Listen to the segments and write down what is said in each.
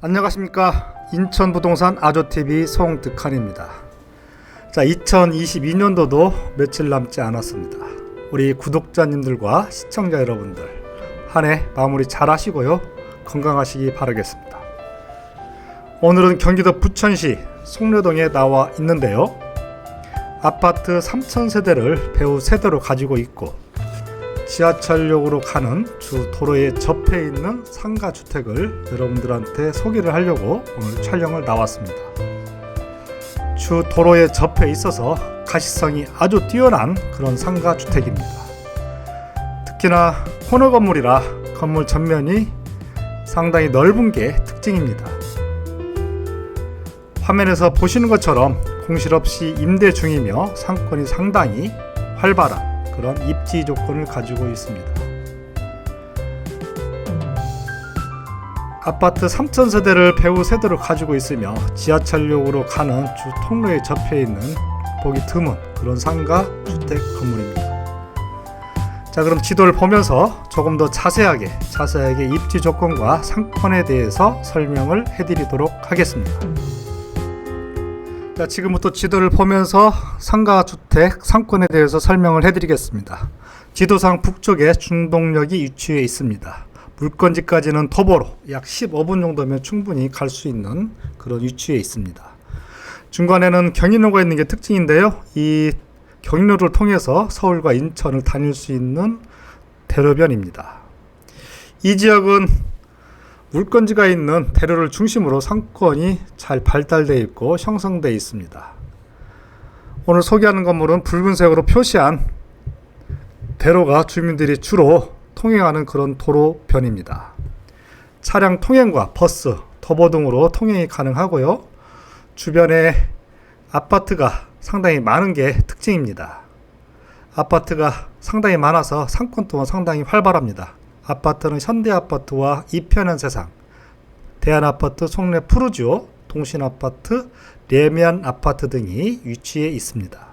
안녕하십니까. 인천 부동산 아조TV 송득한입니다. 자 2022년도도 며칠 남지 않았습니다. 우리 구독자님들과 시청자 여러분들 한 해 마무리 잘 하시고요. 건강하시기 바라겠습니다. 오늘은 경기도 부천시 송려동에 나와 있는데요. 아파트 3,000세대를 배우 세대로 가지고 있고 지하철역으로 가는 주 도로에 접해 있는 상가 주택을 여러분들한테 소개를 하려고 오늘 촬영을 나왔습니다. 주 도로에 접해 있어서 가시성이 아주 뛰어난 그런 상가 주택입니다. 특히나 코너 건물이라 건물 전면이 상당히 넓은 게 특징입니다. 화면에서 보시는 것처럼 공실 없이 임대 중이며 상권이 상당히 활발한 그런 입지 조건을 가지고 있습니다. 아파트 3,000세대를 배우 세대로 가지고 있으며 지하철역으로 가는 주 통로에 접해 있는 보기 드문 그런 상가 주택 건물입니다. 자, 그럼 지도를 보면서 조금 더 자세하게 자세하게 입지 조건과 상권에 대해서 설명을 해드리도록 하겠습니다. 자, 지금부터 지도를 보면서 상가 주택 상권에 대해서 설명을 해드리겠습니다. 지도상 북쪽에 중동역이 위치해 있습니다. 물건지까지는 도보로 약 15분 정도면 충분히 갈 수 있는 그런 위치에 있습니다. 중간에는 경인로가 있는 게 특징인데요. 이 경인로를 통해서 서울과 인천을 다닐 수 있는 대로변입니다. 이 지역은 물건지가 있는 대로를 중심으로 상권이 잘 발달되어 있고 형성되어 있습니다. 오늘 소개하는 건물은 붉은색으로 표시한 대로가 주민들이 주로 통행하는 그런 도로변입니다. 차량 통행과 버스, 도보 등으로 통행이 가능하고요. 주변에 아파트가 상당히 많은 게 특징입니다. 아파트가 상당히 많아서 상권 또한 상당히 활발합니다. 아파트는 현대아파트와 이편한 세상, 대한아파트, 송내 푸르지오, 동신아파트, 레미안 아파트 등이 위치해 있습니다.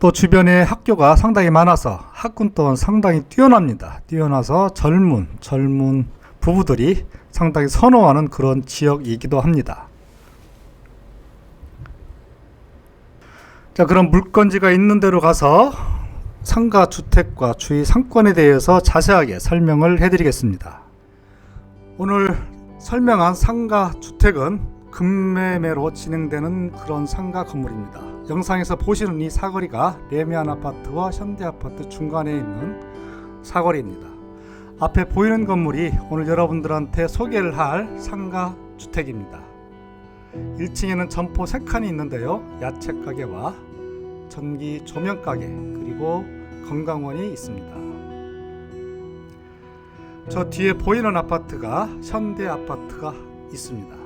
또 주변에 학교가 상당히 많아서 학군 또한 상당히 뛰어납니다. 뛰어나서 젊은 젊은 부부들이 상당히 선호하는 그런 지역이기도 합니다. 자, 그럼 물건지가 있는 데로 가서 상가 주택과 주위 상권에 대해서 자세하게 설명을 해드리겠습니다. 오늘 설명한 상가 주택은 금매매로 진행되는 그런 상가 건물입니다. 영상에서 보시는 이 사거리가 레미안 아파트와 현대 아파트 중간에 있는 사거리입니다. 앞에 보이는 건물이 오늘 여러분들한테 소개를 할 상가 주택입니다. 1층에는 점포 3칸이 있는데요. 야채 가게와 전기 조명 가게 그리고 건강원이 있습니다. 저 뒤에 보이는 아파트가 현대 아파트가 있습니다.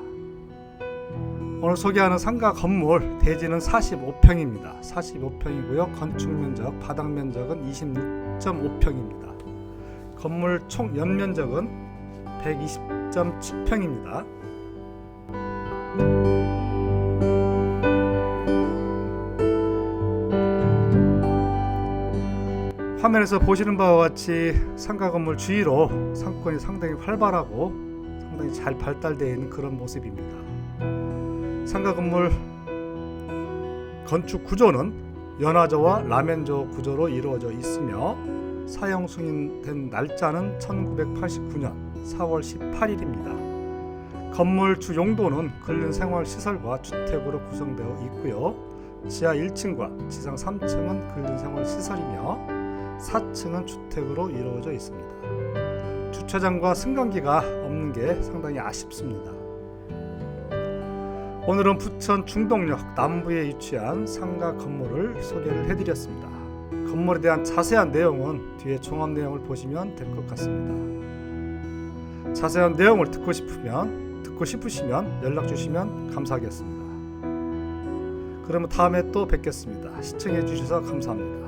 오늘 소개하는 상가 건물 대지는 45평입니다. 45평이고요. 건축 면적, 바닥 면적은 26.5평입니다. 건물 총 연면적은 120.7평입니다. 화면에서 보시는 바와 같이 상가 건물 주위로 상권이 상당히 활발하고 상당히 잘 발달되어 있는 그런 모습입니다. 상가 건물 건축 구조는 연화조와 라멘조 구조로 이루어져 있으며 사용 승인된 날짜는 1989년 4월 18일입니다. 건물 주 용도는 근린 생활 시설과 주택으로 구성되어 있고요. 지하 1층과 지상 3층은 근린 생활 시설이며 4층은 주택으로 이루어져 있습니다. 주차장과 승강기가 없는 게 상당히 아쉽습니다. 오늘은 부천 중동역 남부에 위치한 상가 건물을 소개를 해드렸습니다. 건물에 대한 자세한 내용은 뒤에 종합 내용을 보시면 될 것 같습니다. 자세한 내용을 듣고 싶으면 듣고 싶으시면 연락 주시면 감사하겠습니다. 그러면 다음에 또 뵙겠습니다. 시청해 주셔서 감사합니다.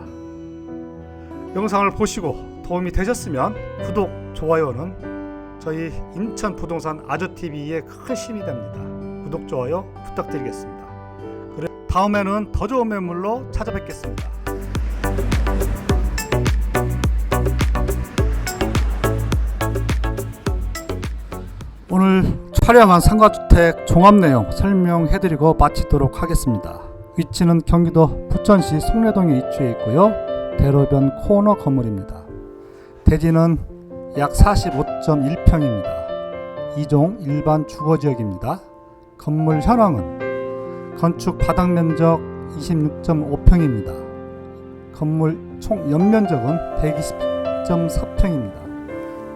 영상을 보시고 도움이 되셨으면 구독, 좋아요는 저희 인천 부동산 아조TV에 큰 힘이 됩니다. 구독, 좋아요 부탁드리겠습니다. 그래, 다음에는 더 좋은 매물로 찾아뵙겠습니다. 오늘 촬영한 상가주택 종합 내용 설명해드리고 마치도록 하겠습니다. 위치는 경기도 부천시 송내동에 위치해 있고요. 대로변 코너 건물입니다. 대지는 약 45.1평입니다. 2종 일반 주거 지역입니다. 건물 현황은 건축 바닥 면적 26.5평입니다. 건물 총 연면적은 120.4평입니다.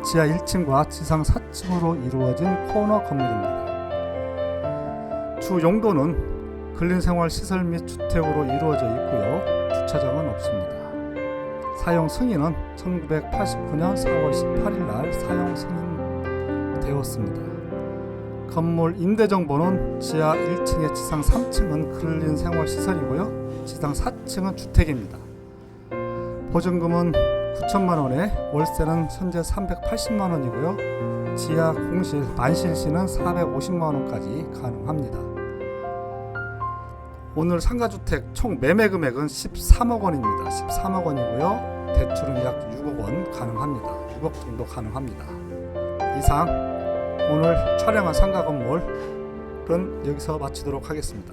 지하 1층과 지상 4층으로 이루어진 코너 건물입니다. 주 용도는 근린생활 시설 및 주택으로 이루어져 있고요. 주차장은 없습니다. 사용 승인은 1989년 4월 18일 날 사용 승인되었습니다. 건물 임대 정보는 지하 1층에 지상 3층은 근린생활 시설이고요. 지상 4층은 주택입니다. 보증금은 9천만 원에 월세는 현재 380만 원이고요. 지하 공실 만실 시는 450만 원까지 가능합니다. 오늘 상가주택 총 매매 금액은 13억 원입니다. 13억 원이고요. 대출은 약 6억 원 가능합니다. 6억 정도 가능합니다. 이상 오늘 촬영한 상가 건물은 여기서 마치도록 하겠습니다.